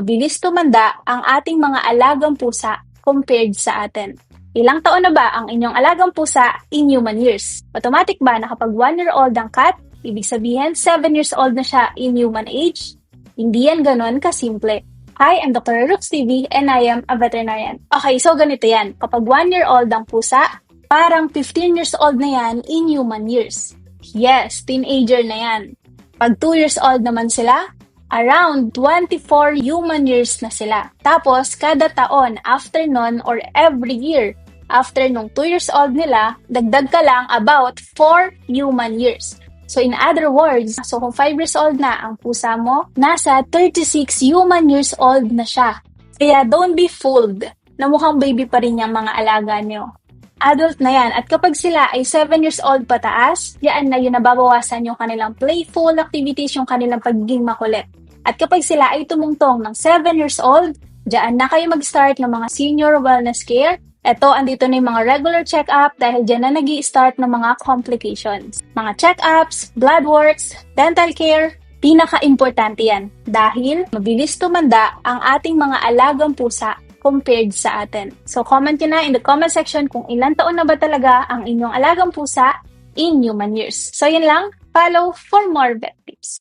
mabilis tumanda ang ating mga alagang pusa compared sa atin. Ilang taon na ba ang inyong alagang pusa in human years? Automatic ba na kapag 1 year old ang cat, ibig sabihin 7 years old na siya in human age? Hindi yan ganon kasimple. Hi, I'm Dr. Rooks TV and I am a veterinarian. Okay, so ganito yan. Kapag 1 year old ang pusa, parang 15 years old na yan in human years. Yes, teenager na yan. Pag 2 years old naman sila, around 24 human years na sila. Tapos, kada taon, after nun or every year, after nung 2 years old nila, dagdag ka lang about 4 human years. So in other words, so kung 5 years old na ang pusa mo, nasa 36 human years old na siya. Kaya don't be fooled na mukhang baby pa rin yung mga alaga nyo. Adult na yan. At kapag sila ay 7 years old pataas, yan na yun nababawasan yung kanilang playful activities, yung kanilang pagiging makulit. At kapag sila ay tumungtong ng 7 years old, diyan na kayo mag-start ng mga senior wellness care Eto, andito na yung mga regular check-up dahil dyan na nag start ng mga complications. Mga check-ups, blood works, dental care, pinaka-importante yan dahil mabilis tumanda ang ating mga alagang pusa compared sa atin. So, comment nyo na in the comment section kung ilan taon na ba talaga ang inyong alagang pusa in human years. So, yun lang. Follow for more vet tips.